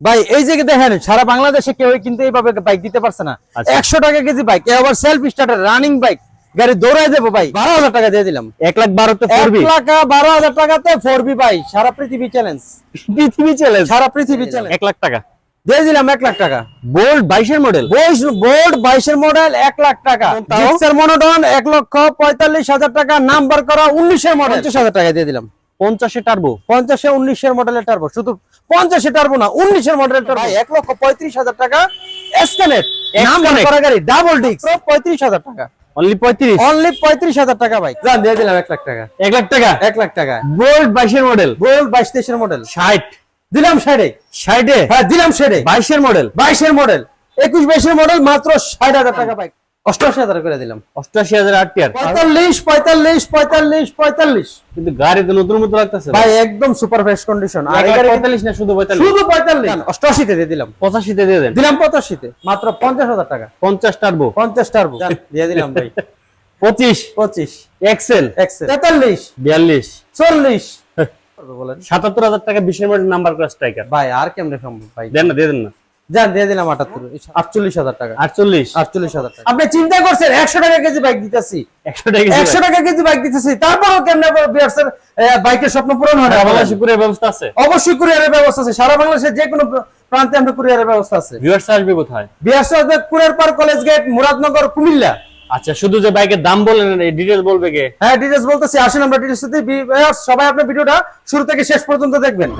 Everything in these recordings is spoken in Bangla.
ভাই এই যে দেখেন সারা বাংলাদেশে কেউ কিন্তু এইভাবে বাইক দিতে পারছে না। আচ্ছা। একশো টাকা কেজি বাইক এ আবার সেলফ স্টার্টার রানিং বাইক গাড়ি দৌড়ায় যাব ভাই বারো হাজার টাকা দিয়ে দিলাম। এক লাখ বারোতে পড়বি লাখ বারো হাজার টাকাতে ফোর বি ভাই সারা পৃথিবী চ্যালেঞ্জ পৃথিবী চ্যালেঞ্জ সারা পৃথিবী চ্যালেঞ্জ এক লাখ টাকা। দিয়ে দিলাম এক লাখ টাকা। বোল্ড বাইশের মডেল বোল্ড বাইশের মডেল এক লাখ টাকা? জিক্সার এক লক্ষ পঁয়তাল্লিশ হাজার টাকা। নাম্বার করা উনিশের মডেল পঞ্চাশ হাজার টাকা দিয়ে দিলাম। পঞ্চাশে টার্বো পঞ্চাশে উনিশের মডেলের টার্বো শুধু পঞ্চাশে টার্বো না উনিশের মডেলের টার্বো এক লক্ষ পঁয়ত্রিশ হাজার টাকা এসকানেট নাম্বার করা গাড়ি ডাবল ডিস্ক পঁয়ত্রিশ হাজার টাকা। অনলি পঁয়ত্রিশ? অনলি পঁয়ত্রিশ হাজার টাকা ভাই। যান দিয়ে দিলাম এক লাখ টাকা। এক লাখ টাকা? এক লাখ টাকা। বোল্ড বাইশের মডেল বোল্ড বাইশ তেইশের মডেল ষাট। দিলাম ষাটে। ষাটে? হ্যাঁ দিলাম ষাটে। বাইশের মডেল বাইশের মডেল একুশ বাইশের মডেল মাত্র ষাট হাজার টাকা বাইক অষ্টআশি হাজার করে দিলাম। অষ্টআশি হাজার আট টিয়ার পঁয়তাল্লিশ পঁয়তাল্লিশ পঁয়তাল্লিশ পঁয়তাল্লিশ। কিন্তু গাড়ি তো নতুন মতো লাগতেছে ভাই একদম সুপার ফ্রেশ কন্ডিশন আর গাড়ি পঁয়তাল্লিশ না শুধু পঁয়তাল্লিশ? শুধু পঁয়তাল্লিশ। অষ্টআশিতে দিয়ে দিলাম। পঁচাশিতে দিয়ে দেন। দিলাম পঁচাশিতে মাত্র পঞ্চাশ হাজার টাকা। পঞ্চাশ টার্বো পঞ্চাশ টার্বো দিয়ে দিলাম ভাই। পঁচিশ। পঁচিশ। এক্সেল। এক্সেল। তেতাল্লিশ। বিয়াল্লিশ। চল্লিশ। বলেন? সাতাত্তর হাজার টাকা বিশের নাম্বার করা স্ট্রাইকার ভাই আর কেমনে সম্ভব ভাই? দেন না দিয়ে দেন না। যান দিয়ে দিলাম আটাত্তর। আটচল্লিশ হাজার টাকা। আটচল্লিশ? আটচল্লিশ হাজার টাকা। আপনি চিন্তা করছেন একশো টাকা কেজি বাইক দিতেছি। একশো টাকা একশো টাকা কেজি বাইক দিতেছি। তারপরেও কেমনে বিয়ার্সের বাইকের স্বপ্ন পূরণ হয় না? বলেন? বাংলাদেশে কুরিয়ার ব্যবস্থা আছে। অবশ্যই কুরিয়ারের ব্যবস্থা আছে। সারা বাংলাদেশের যে কোনো প্রান্তে আমরা কুরিয়ারের ব্যবস্থা আছে। ভিউয়ার্স আসবে কোথায়? বিয়ার্স কুরিয়ার পার কলেজ গেট মুরাদনগর কুমিল্লা। আচ্ছা শুধু যে বাইকের দাম বলেন ডিটেলস বলবে কে? হ্যাঁ ডিটেলস বলতেছি। আসেন আমরা ডিটেলস সবাই আপনার ভিডিওটা শুরু থেকে শেষ পর্যন্ত দেখবেন।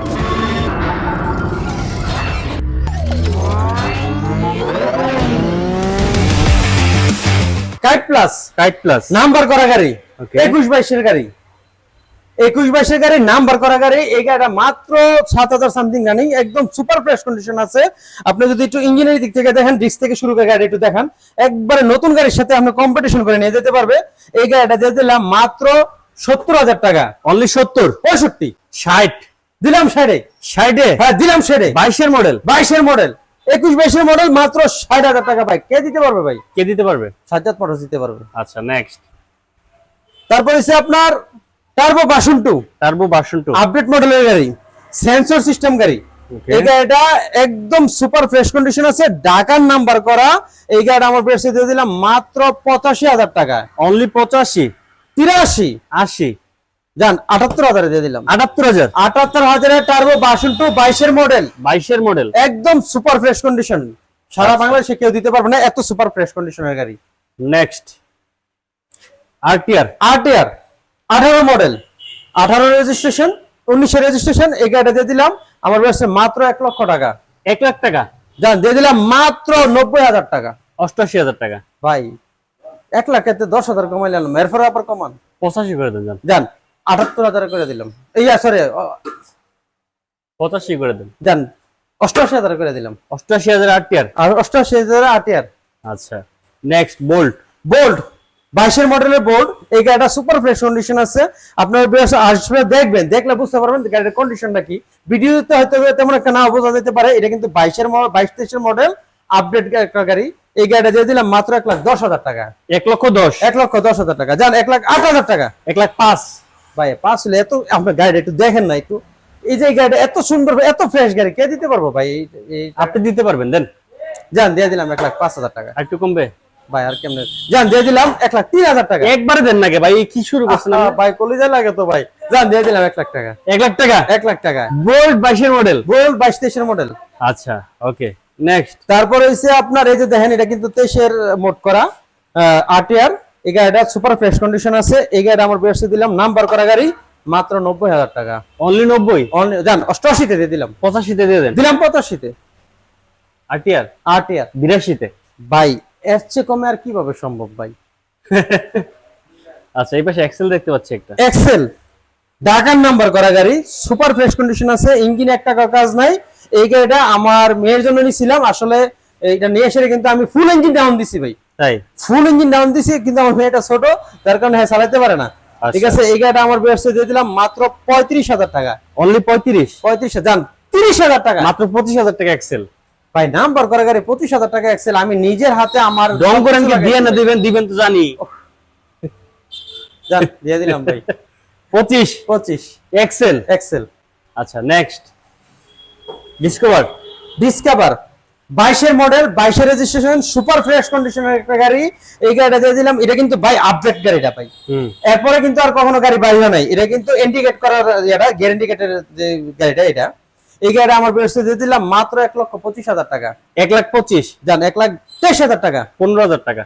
প্লাস কাইট প্লাস নাম্বার করা গাড়ি একুশ বাইশের গাড়ি। একুশ বাইশের গাড়ি নাম্বার করা গাড়ি এই গাড়িটা মাত্র সাত হাজার সামথিং রানিং একদম সুপার ফ্রেশ কন্ডিশন আছে। আপনি যদি একটু ইঞ্জিনের দিক থেকে দেখেন ডিস্ক থেকে শুরু করে গাড়ি একটু দেখান একবারে নতুন গাড়ির সাথে আপনি কম্পিটিশন করে নিয়ে যেতে পারবে। এই গাড়িটা দিয়ে দিলাম মাত্র সত্তর হাজার টাকা। অনলি সত্তর? পঁয়ষট্টি। ষাট? দিলাম ষাটে। ষাটে? হ্যাঁ দিলাম ষাটে। বাইশের মডেল বাইশের মডেল একুশ বাইশের মডেল মাত্র ষাট হাজার টাকা ভাই। কে দিতে পারবে ভাই? কে দিতে পারবে? সাজ্জাদ পটাশ দিতে পারবে। আচ্ছা নেক্সট তারপর হচ্ছে আপনার turbo version two turbo version two update মডেলের গাড়ি সেন্সর সিস্টেম গাড়ি. এই গাড়িটা একদম সুপার ফ্রেশ কন্ডিশন আছে। ঢাকার নাম্বার করা। এই গাড়িটা আমার প্রেসে দিয়ে দিলাম মাত্র পঁচাশি হাজার টাকা। অনলি পঁচাশি? তিরাশি। আশি। যান আটাত্তর হাজারে দিয়ে দিলাম। আটাত্তর হাজার? আটাত্তর হাজারের টার্বো বাসন টু বাইশের মডেল বাইশের মডেল একদম সুপার ফ্রেশ কন্ডিশন সারা বাংলাদেশে কেউ দিতে পারবে না এত সুপার ফ্রেশ কন্ডিশনের গাড়ি। নেক্সট আরটিআর আট আঠারো মডেল আঠারো রেজিস্ট্রেশন রেজিস্ট্রেশন এই গাড়িটা দিয়ে দিলাম। আমার কাছে মাত্র এক লক্ষ টাকা। এক লাখ টাকা? দিয়ে দিলাম মাত্র নব্বই হাজার টাকা। অষ্টআশি হাজার টাকা। ভাই এক লাখ এতে দশ হাজার কমাই নিলাম এরপরে আবার কমান। পঁচাশি করে দেন যান আটাত্তর হাজার করে দিলাম। এই সরি পঁচাশি করে দেন। যান অষ্টআশি হাজার করে দিলাম। অষ্টআশি হাজার আরটিআর আর অষ্টআশি হাজার আট আচ্ছা নেক্সট বোল্ট বোল্ড বাইশের মডেলের এই গাড়িটা সুপার ফ্রেশ কন্ডিশন আছে। আপনার আসবে দেখবেন দেখলে বুঝতে পারবেন গাড়ির কন্ডিশনটা কি। ভিডিওতে হয়তো তেমন একটা না বোঝা যেতে পারে এটা কিন্তু বাইশের বাইশ তেইশের মডেল আপডেট গাড়ি। এই গাড়িটা দিয়ে দিলাম মাত্র এক লাখ দশ হাজার টাকা। এক লক্ষ দশ। এক লক্ষ দশ হাজার টাকা। যান এক লাখ আট হাজার টাকা। এক লাখ পাঁচ। ভাই পাঁচ হলে এত আপনার গাড়িটা একটু দেখেন না একটু। এই যে গাড়িটা এত সুন্দর এত ফ্রেশ গাড়ি কে দিতে পারব ভাই? আপনি দিতে পারবেন দেন। যান দিয়ে দিলাম এক লাখ পাঁচ হাজার টাকা। একটু কমবে? ভাই আর কেমনে? যান দিয়ে দিলাম এক লাখ তিন হাজার টাকা। একবারে দেন নাকি ভাই কি শুরু করছেন? ভাই কলিজা লাগে তো ভাই। যান দিয়ে দিলাম এক লাখ টাকা। এক লাখ টাকা? এক লাখ টাকা। বোল্ট বাইশের মডেল গোল্ড বাইশ তেইশের মডেল আচ্ছা ওকে নেক্সট তারপরে হচ্ছে আপনার এই যে দেখেন এটা কিন্তু তেইশের মোট করা আট ইয়ার এই গাড়িটা সুপার ফ্রেশ কন্ডিশন আছে। এই গাড়িটা আমার বেরসে দিলাম নাম্বার করা গাড়ি মাত্র নব্বই হাজার টাকা। অনলি নব্বই? Only- যান অষ্টআশিতে দিয়ে দিলাম। পঁচাশিতে দিয়ে দেন। দিলাম পঁচাশিতে। আরটিআর? আট ইয়ার বিরাশিতে? ভাই এর চেয়ে কমে আর কীভাবে সম্ভব ভাই? আচ্ছা এই পাশে এক্সেল দেখতে পাচ্ছি একটা। এক্সেল ঢাকার নাম্বার করা গাড়ি সুপার ফ্রেশ কন্ডিশন আছে ইঞ্জিন এক টাকা কাজ নাই। এই গাড়িটা আমার মেয়ের জন্য নিয়েছিলাম আসলে এইটা নিয়ে এসে কিন্তু আমি ফুল ইঞ্জিন ডাউন দিছি ভাই। তাই? ফুল ইঞ্জিন ডাউন দিছি কিন্তু আমার মেয়েটা ছোট তার কারণে হ্যাঁ চালাতে পারে না। আচ্ছা। ঠিক আছে এই গাড়িটা আমার ব্যবস্থা দিয়ে দিলাম মাত্র পঁয়ত্রিশ হাজার টাকা। অনলি পঁয়ত্রিশ? পঁয়ত্রিশ হাজার তিরিশ হাজার টাকা। মাত্র পঁচিশ হাজার টাকা এক্সেল ভাই নাম্বার করা গাড়ি পঁচিশ হাজার টাকা এক্সেল আমি নিজের হাতে আমার রং করেন দিয়ে না দিবেন দিবেন তো জানি। দিয়ে দিলাম ভাই। পঁচিশ? পঁচিশ। এক্সেল এক্সেল আচ্ছা নেক্সট ডিসকভার ডিসকভার বাইশের মডেল বাইশের রেজিস্ট্রেশন সুপার ফ্রেশ কন্ডিশনের একটা গাড়ি। এই গাড়িটা দিয়ে দিলাম এটা কিন্তু বাই আপডেট গাড়িটা পাই এরপরে কিন্তু আর কখনো গাড়ি বাইরে নাই। এটা কিন্তু ইন্ডিকেট করার এটা গ্যারেন্টিকেটের যে গাড়িটা এটা। এই গাড়িটা আমার বেরোচ্ছে দিয়ে দিলাম মাত্র এক লক্ষ পঁচিশ হাজার টাকা। এক লাখ পঁচিশ? জান এক লাখ তেইশ হাজার টাকা। পনেরো হাজার টাকা।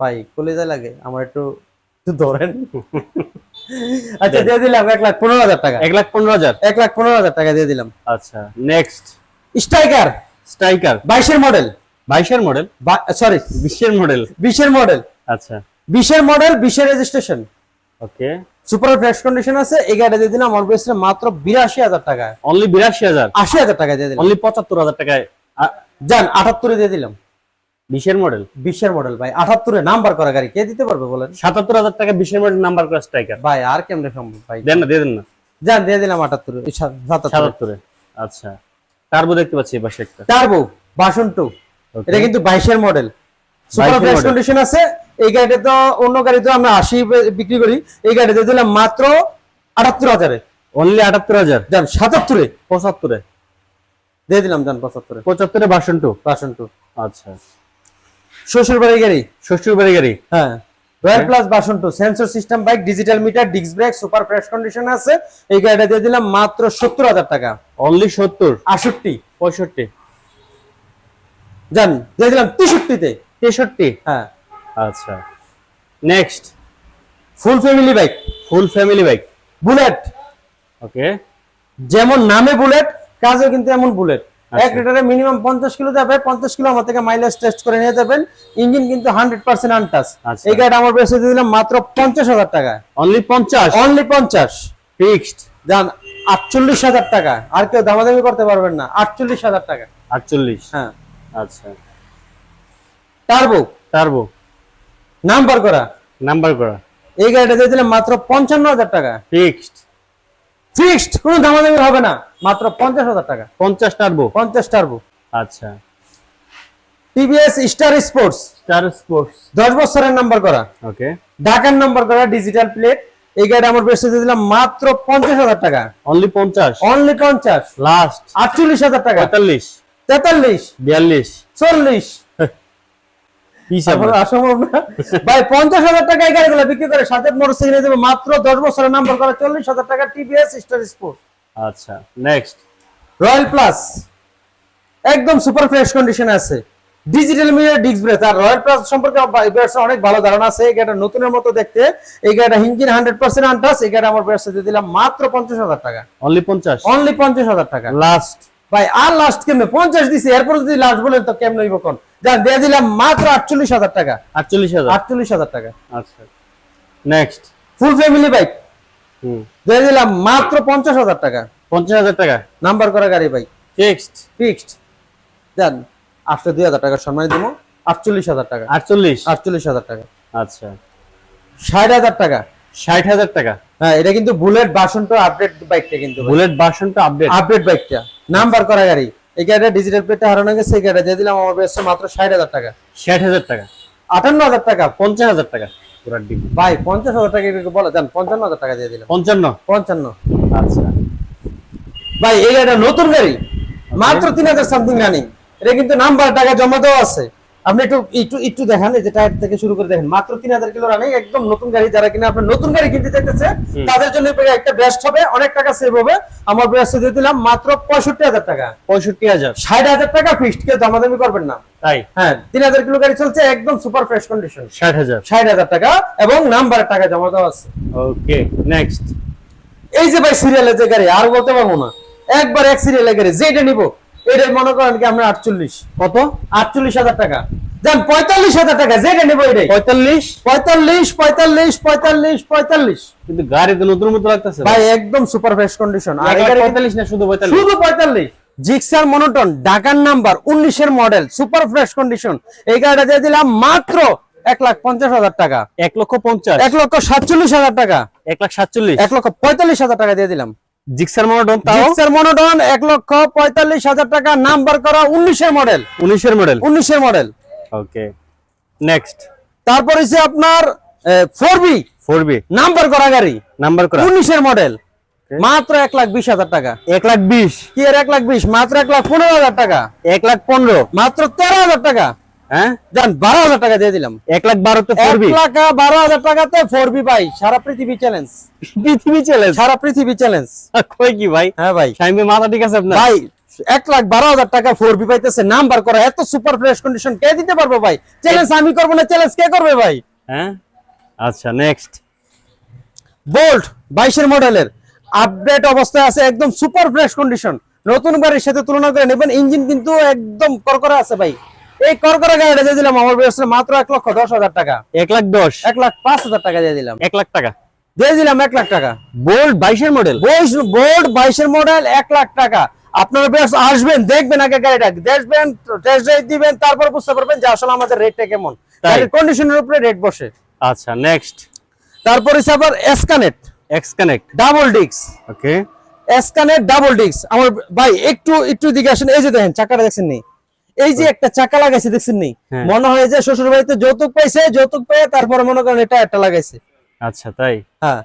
ভাই কলে কলেজে লাগে আমার একটু একটু ধরেন। আচ্ছা দিয়ে দিলাম এক লাখ পনেরো হাজার টাকা। এক লাখ পনেরো হাজার? এক লাখ পনেরো হাজার টাকা দিয়ে দিলাম। আচ্ছা নেক্সট স্ট্রাইকার স্ট্রাইকার। বাইশের মডেল। বাইশের মডেল? সরি বিশের মডেল। বিশের মডেল। আচ্ছা। বিশের মডেল বিশের registration okay. Super fresh condition আছে এই গাড়িটা দিয়ে দিলাম আমার বেসে মাত্র বিরাশি হাজার টাকা অনলি বিরাশি হাজার? আশি হাজার টাকা দিয়ে দিলাম। অনলি পঁচাত্তর হাজার টাকায়। যান আটাত্তরে দিয়ে দিলাম। বিশের মডেল? বিশের মডেল ভাই। আটাত্তরে নাম্বার করা গাড়ি কে দিতে পারবে বলেন? সাতাত্তর হাজার টাকা বিশের মডেল নাম্বার করা স্ট্রাইকার। ভাই আর কেমনে সম্ভব ভাই? দেন না দিয়ে দেন না। যান দিয়ে দিলাম আটাত্তরে সাতাত্তরে আচ্ছা। টার্বো দেখতে পাচ্ছি এই পাশে একটা। Turbo two Okay. এটা কিন্তু বাইশের মডেল সুপার ফ্রেশ কন্ডিশন আছে। এই গাড়িটা তো অন্য গাড়ি তো আমরা আশি বিক্রি করি। এই গাড়িটা দিয়ে দিলাম মাত্র আটাত্তর হাজারে। অনলি আটাত্তর হাজার। যান সাতাত্তরে। পঁচাত্তরে। দিয়ে দিলাম যান পঁচাত্তরে। পঁচাত্তরে বাসন টু বাসন টু আচ্ছা। শ্বশুর বাড়ি গাড়ি। শ্বশুর বাড়ি গাড়ি? হ্যাঁ। Royal plus version two sensor system bike digital meter disc brake super fresh condition আছে। এই গাড়িটা দিয়ে দিলাম মাত্র সত্তর হাজার টাকা। অনলি সত্তর? আষট্টি। পঁয়ষট্টি। জান দিয়ে দিলাম তেষট্টিতে। তেষট্টি? হ্যাঁ। আচ্ছা। Next full family bike full family bike Bullet okay যেমন নামে বুলেট কাজও কিন্তু এমন বুলেট। এক লিটারে মিনিমাম পঞ্চাশ কিলো যাবে পঞ্চাশ কিলো আমার থেকে মাইলেজ টেস্ট করে নিয়ে যাবেন। ইঞ্জিন কিন্তু হান্ড্রেড পার্সেন্ট আনটাস আচ্ছা। এই গাড়িটা আমার বেসে দিলাম মাত্র পঞ্চাশ হাজার টাকা অনলি পঞ্চাশ? অনলি পঞ্চাশ। ফিক্সড যান আটচল্লিশ হাজার টাকা। আর কেউ দামাদামি করতে পারবেন না আটচল্লিশ হাজার টাকা। আটচল্লিশ? হ্যাঁ। আচ্ছা। টার্বো টার্বো নাম্বার করা। নাম্বার করা। এই গাড়িটা দিয়ে দিলাম মাত্র পঞ্চান্ন হাজার টাকা। ফিক্সড ফিক্সড কোনো দামাদামি হবে না। মাত্র পঞ্চাশ হাজার টাকা। পঞ্চাশ টার্বো পঞ্চাশ টার্বো আচ্ছা। TVS star sports star sports দশ বছরের নাম্বার করা। ওকে ঢাকার নাম্বার করা ডিজিটাল প্লেট এই গাড়ি আমার বেসে দিলাম মাত্র পঞ্চাশ হাজার টাকা। অনলি পঞ্চাশ। অনলি পঞ্চাশ। লাস্ট আটচল্লিশ হাজার টাকা। পঁয়তাল্লিশ। তেতাল্লিশ। বিয়াল্লিশ। চল্লিশ কি তারপরে অসম্ভব না ভাই পঞ্চাশ হাজার টাকা গাড়িগুলো বিক্রি করে সাথে মোটরসাইকেল দেবে মাত্র দশ বছরের নাম্বার করা চল্লিশ হাজার টাকা টিভিএস স্টার স্পোর্ট আচ্ছা নেক্সট রয়্যাল প্লাস একদম সুপার ফ্রেশ কন্ডিশন আছে। ডিজিটাল মিটার ডিস্ক ব্রেক আর রয়্যাল প্লাস সম্পর্কে অনেক ভালো ধারণা আছে। এই গাড়িটা নতুনের মতো দেখতে। এই গাড়িটা হিঞ্জিন হান্ড্রেড পার্সেন্ট আনটাস এই গাড়ি আমার ব্যবসা দিয়ে দিলাম মাত্র পঞ্চাশ হাজার টাকা। অনলি পঞ্চাশ? অনলি পঞ্চাশ হাজার টাকা। লাস্ট ভাই আর লাস্ট কেমনে পঞ্চাশ দিছি এরপর যদি লাস্ট বলেন তো কেমন হইব কোন? যান দিয়ে দিলাম মাত্র আটচল্লিশ হাজার টাকা। আটচল্লিশ হাজার। আটচল্লিশ হাজার টাকা। আচ্ছা। নেক্সট ফুল ফ্যামিলি বাইক হুম। দিয়ে দিলাম মাত্র পঞ্চাশ হাজার টাকা। পঞ্চাশ হাজার টাকা। নাম্বার করা গাড়ি বাইক ফিক্সড ফিক্সড দেন আসলে দুই হাজার টাকা সম্মান দিব। আটচল্লিশ হাজার টাকা। আটচল্লিশ। আটচল্লিশ হাজার টাকা। আচ্ছা। ষাট হাজার টাকা। ষাট হাজার টাকা। হ্যাঁ এটা কিন্তু বুলেট বাসন্ত আপডেট বাইকটা কিন্তু বুলেট ভার্সনটা আপডেট আপডেট বাইকটা নাম্বার করা গাড়ি। এই গাড়িটা ডিজিটাল প্লেটটা হারানো গেছে এই গাড়িটা দিয়ে দিলাম আমার বেসে মাত্র ষাট হাজার টাকা। ষাট হাজার টাকা। আটান্ন হাজার টাকা পঞ্চাশ হাজার টাকা। ভাই পঞ্চাশ হাজার টাকা একটু বলে দেন পঞ্চান্ন হাজার টাকা দিয়ে দিলাম। পঞ্চান্ন? পঞ্চান্ন। আচ্ছা। ভাই এই গাড়িটা নতুন গাড়ি। মাত্র তিন হাজার সামথিং রানিং এটা কিন্তু নাম্বার টাকা জমা দেওয়া আছে। আপনি একটু একটু একটু দেখান এই যে টায়ার থেকে শুরু করে দেখেন। মাত্র তিন হাজার কিলো রানিং একদম নতুন গাড়ি যারা কিনা আপনার নতুন গাড়ি কিনতে চাইতেছে তাদের জন্য একটা বেস্ট হবে অনেক টাকা সেভ হবে। আমার বেস্ট দিয়ে দিলাম মাত্র পঁয়ষট্টি হাজার টাকা। পঁয়ষট্টি হাজার। ষাট হাজার টাকা ফিক্সড কেউ দামাদামি করবেন না। তাই? হ্যাঁ তিন হাজার কিলো গাড়ি চলছে একদম সুপার ফ্রেশ কন্ডিশন ষাট হাজার। ষাট হাজার টাকা এবং নাম্বারের টাকা জমা দেওয়া আছে। ওকে নেক্সট এই যে ভাই সিরিয়ালের যে গাড়ি আর বলতে পারব না। একবার এক সিরিয়ালের গাড়ি যেটা নিবো এটাই মনে করেন কি আমরা আটচল্লিশ। কত? আটচল্লিশ হাজার টাকা। যান পঁয়তাল্লিশ হাজার টাকা যেটা নিবো এটাই। পঁয়তাল্লিশ? পঁয়তাল্লিশ পঁয়তাল্লিশ পঁয়তাল্লিশ পঁয়তাল্লিশ। কিন্তু গাড়ি তো নতুন মতো লাগতেছে। ভাই একদম সুপার ফ্রেশ কন্ডিশন আর পঁয়তাল্লিশ না শুধু পঁয়তাল্লিশ? শুধু পঁয়তাল্লিশ। জিক্সার মনোটন ঢাকার নাম্বার উনিশের মডেল সুপার ফ্রেশ কন্ডিশন এই গাড়িটা দিয়ে দিলাম মাত্র এক লাখ পঞ্চাশ হাজার টাকা। এক লক্ষ পঞ্চাশ। এক লক্ষ সাতচল্লিশ হাজার টাকা। এক লাখ সাতচল্লিশ। এক লক্ষ পঁয়তাল্লিশ হাজার টাকা দিয়ে দিলাম। জিক্সার মনোটন তাও? জিক্সার মনোটন এক লক্ষ পঁয়তাল্লিশ হাজার টাকা। নাম্বার করা উনিশের মডেল। উনিশের মডেল? উনিশের মডেল। ওকে নেক্সট। তারপর হচ্ছে আপনার four B. Four B. Number করা গাড়ি। নাম্বার করা। উনিশের মডেল। মাত্র এক লাখ বিশ হাজার টাকা। এক লাখ বিশ। কি এক লাখ বিশ? মাত্র এক লাখ পনেরো হাজার টাকা। এক লাখ পনেরো। মাত্র তেরো হাজার টাকা। হ্যাঁ? যান বারো হাজার টাকা দিয়ে দিলাম। এক লাখ বারো তো এক লাখ বারো হাজার টাকাতে ফোর বি ভাই সারা পৃথিবী চ্যালেঞ্জ পৃথিবী চ্যালেঞ্জ সারা পৃথিবী চ্যালেঞ্জ কই কি ভাই? হ্যাঁ ভাই। সাইমে মাথা ঠিক আছে আপনার? ভাই এক লাখ বারো হাজার টাকা ফোর বি পাইতেছে নাম্বার করা এত সুপার ফ্রেশ কন্ডিশন কে দিতে পারব ভাই? চ্যালেঞ্জ আমি করব না চ্যালেঞ্জ কে করবে ভাই? হ্যাঁ? আচ্ছা নেক্সট বোল্ট বাইশের মডেলের। আপডেট অবস্থায় আছে একদম সুপার ফ্রেশ কন্ডিশন নতুন গাড়ির সাথে তুলনা করে নেবেন ইঞ্জিন কিন্তু একদম করকরা আছে ভাই। এই করকরা গাড়িটা দিয়ে দিলাম আমার বয়সে মাত্র এক লক্ষ দশ হাজার টাকা। এক লাখ দশ। এক লাখ পাঁচ হাজার টাকা দিয়ে দিলাম। এক লাখ টাকা। দিয়ে দিলাম এক লাখ টাকা। বোল্ড বাইশের মডেল বোল্ট বাইশের মডেল এক লাখ টাকা। আপনারা বেশ আসবেন দেখবেন আগে গাড়িটা দেখবেন টেস্ট ড্রাইভ দিবেন তারপর বুঝতে পারবেন যে আসলে আমাদের রেটটা কেমন। কন্ডিশনের উপরে রেট বসে। আচ্ছা নেক্সট তারপর হচ্ছে আবার এসকানেট এক্স কানেক্ট ডাবল ডিক্স ওকে এসকানেট ডাবল ডিক্স আমার ভাই একটু একটু দিকে আসেন এই যে দেখেন চাকাটা দেখছেন নি এই যে একটা চাকা লাগাইছে দেখছেন নি? হ্যাঁ। মনে হয় যে শ্বশুর বাড়িতে যৌতুক পাইছে যৌতুক পেয়ে তারপরে মনে করেন এটা একটা লাগাইছে। আচ্ছা তাই? হ্যাঁ।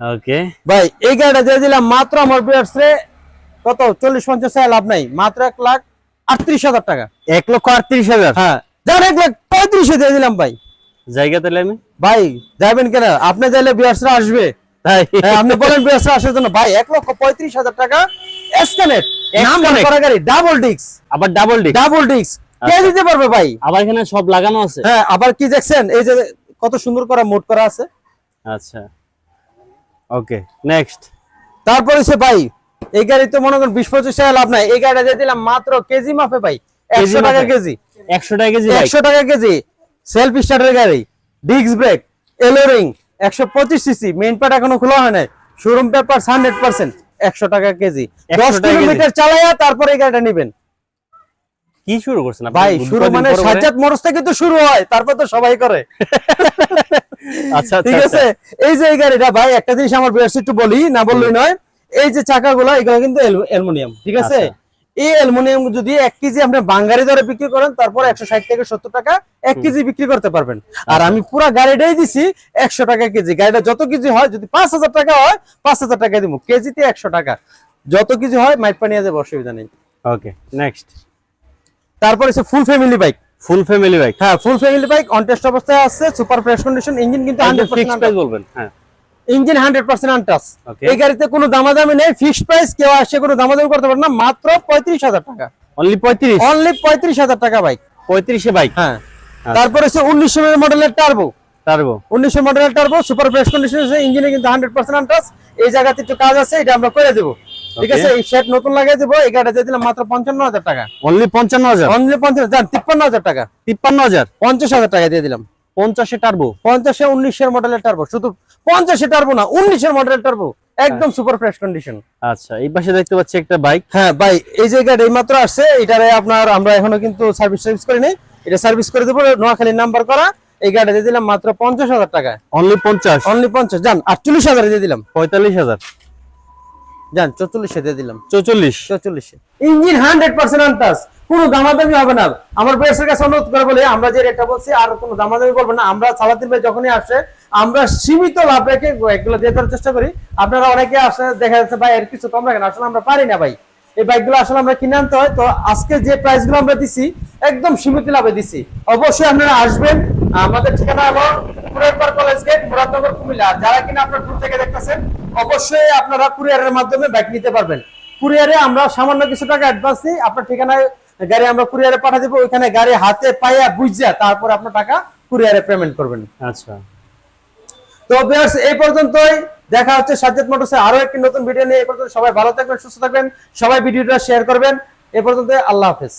ওকে। ভাই এই গাড়িটা দিয়ে দিলাম মাত্র আমার বিয়ার্স কত? চল্লিশ পঞ্চাশ টাকা লাভ নাই মাত্র এক লাখ আটত্রিশ হাজার টাকা। এক লক্ষ আটত্রিশ হাজার? হ্যাঁ। যান এক লাখ পঁয়ত্রিশে দিয়ে দিলাম ভাই। জায়গা তাহলে আমি? ভাই যাবেন কেন? আপনি চাইলে বিয়ার্সরা আসবে। তাই? হ্যাঁ, আপনি বলেন বিয়ার্সরা আসার জন্য। ভাই এক লক্ষ পঁয়ত্রিশ হাজার টাকা এসকানেট নাম। করা গাড়ি ডাবল ডিক্স আবার ডাবল ডিক ডাবল ডিক্স কে আচ্ছা। দিতে পারবে ভাই? আবার এখানে সব লাগানো আছে। হ্যাঁ আবার কি দেখছেন? এই যে কত সুন্দর করা মোড করা আছে। আচ্ছা। ওকে নেক্সট তারপরে হচ্ছে ভাই এই গাড়ি তো মনে করেন বিশ পঁচিশ টাকা লাভ নাই। এই গাড়িটা দিয়ে দিলাম মাত্র কেজি মাপে ভাই। একশো টাকা কেজি। একশো টাকা কেজি একশো টাকা কেজি। সেলফ স্টার্টের গাড়ি। ডিস্ক ব্রেক এলোরিং একশো পঁচিশ সিসি মেইন পার্ট এখনও খোলা হয় নাই। শোরুম পেপার হান্ড্রেড পার্সেন্ট একশো টাকা কেজি। দশ কিলোমিটার চালাইয়া তারপরে এই গাড়িটা নিবেন। কি শুরু করছেন না ভাই শুরু মানে সাজাত? সাজ্জাদ মরস থেকে তো শুরু হয় তারপর তো সবাই করে। আচ্ছা ঠিক আচ্ছা। আছে? এই যে এই গাড়িটা ভাই একটা জিনিস আমার একটু বলি না বললি নয় এই যে চাকাগুলো এগুলো কিন্তু অ্যালুমিনিয়াম ঠিক আছে? আচ্ছা। এই অ্যালুমিনিয়াম যদি এক কেজি আপনি বাঙ্গারি দরে বিক্রি করেন তারপর একশো ষাট থেকে সত্তর টাকা এক কেজি বিক্রি করতে পারবেন। আচ্ছা। আর আমি পুরো গাড়িটাই দিছি একশো টাকা কেজি। গাড়িটা যত কেজি হয় যদি পাঁচ হাজার টাকা হয় পাঁচ হাজার টাকা দিব। কেজিতে একশো টাকা। যত কিছু হয় মাইট পানি যাবে অসুবিধা নেই। ওকে নেক্সট তারপর হচ্ছে full family bike full family bike হ্যাঁ full family bike on test অবস্থায় আছে সুপার ফ্রেশ কন্ডিশন ইঞ্জিন কিন্তু হান্ড্রেড ফিক্স প্রাইস বলবেন হ্যাঁ। ইঞ্জিন হান্ড্রেড পার্সেন্ট আনটাস এই গাড়িতে কোনো দামাদামি নেই ফিক্সড প্রাইস কেউ আসে কোনো দামাদামি করতে পারে না মাত্র পঁয়ত্রিশ হাজার টাকা। অনলি পঁয়ত্রিশ? অনলি পঁয়ত্রিশ হাজার টাকা বাইক পঁয়ত্রিশে বাইক হ্যাঁ। তারপরে হচ্ছে উনিশশো মডেলের টার্বো টার্বো উনিশশো মডেলের টার্বো সুপার ফ্রেশ কন্ডিশন ইঞ্জিনে কিন্তু হান্ড্রেড পার্সেন্ট আনটাস এই জায়গাতে একটু কাজ আছে এটা আমরা করে দেবো। ঠিক আছে? এই সেট নতুন লাগিয়ে দেবো এই গাড়িটা দিলাম মাত্র পঞ্চান্ন হাজার টাকা। অনলি পঞ্চান্ন হাজার? অনলি পঞ্চাশ যান তিপ্পান্ন হাজার টাকা। তিপ্পান্ন হাজার? পঞ্চাশ হাজার টাকা দিয়ে দিলাম। পঞ্চাশে টার্বো পঞ্চাশে উনিশের মডেলের টার্বো শুধু পঞ্চাশে টার্বো না উনিশের মডেলের টার্বো একদম সুপার ফ্রেশ কন্ডিশন আচ্ছা এই পাশে দেখতে পাচ্ছি একটা বাইক হ্যাঁ ভাই এই যে গাড়ি মাত্র আসছে। এটারে আপনার আমরা এখনও কিন্তু সার্ভিস সার্ভিস করি নাই এটা সার্ভিস করে দেবো নোয়াখালীর নাম্বার করা। এই গাড়ি দিয়ে দিলাম মাত্র পঞ্চাশ হাজার টাকায়। অনলি পঞ্চাশ? অনলি পঞ্চাশ। যান আটচল্লিশ হাজার দিয়ে দিলাম। পঁয়তাল্লিশ হাজার? যান চৌচল্লিশে দিয়ে দিলাম। চৌচল্লিশ? চৌচল্লিশে। ইঞ্জিন হান্ড্রেড পার্সেন্ট আনটাস কোনো দামাদামি হবে না। আমার বয়সের কাছে অনুরোধ করে বলে, আমরা যে রেটটা বলছি, আর কোনো দামাদামি বলব না। আমরা সালাদিন ভাই যখনই আসে, আমরা সীমিত লাভ রেখে এগুলো দিয়ে দেওয়ার চেষ্টা করি। আপনারা অনেকে আসে, দেখা যাচ্ছে, ভাই, এর কিছু কম রাখেন আসলে আমরা পারি না ভাই। এই বাইকগুলো আসলে আমরা কিনে আনতে হয়। তো আজকে যে প্রাইসগুলো আমরা দিছি, একদম সীমিত লাভে দিছি। অবশ্যই আপনারা আসবেন। আমাদের ঠিকানা হলো courier college gate Muradnagar, Comilla. যারা কিনা আপনার দূর থেকে দেখতেছেন, অবশ্যই আপনারা কুরিয়ারের মাধ্যমে বাইক নিতে পারবেন। কুরিয়ারে আমরা সামান্য কিছু টাকা অ্যাডভান্স দিই। আপনার ঠিকানায় গাড়ি আমরা কুরিয়ারে পাঠিয়ে দেবো ওইখানে গাড়ি হাতে পাইয়া বুঝিয়া তারপর আপনার টাকা কুরিয়ারে পেমেন্ট করবেন। আচ্ছা। তো বিয়ার্স এই পর্যন্তই। দেখা হচ্ছে সাজ্জাদ মোটরসে আরও একটি নতুন ভিডিও নিয়ে। এই পর্যন্ত সবাই ভালো থাকবেন সুস্থ থাকবেন সবাই ভিডিওটা শেয়ার করবেন। এই পর্যন্ত আল্লাহ হাফেজ।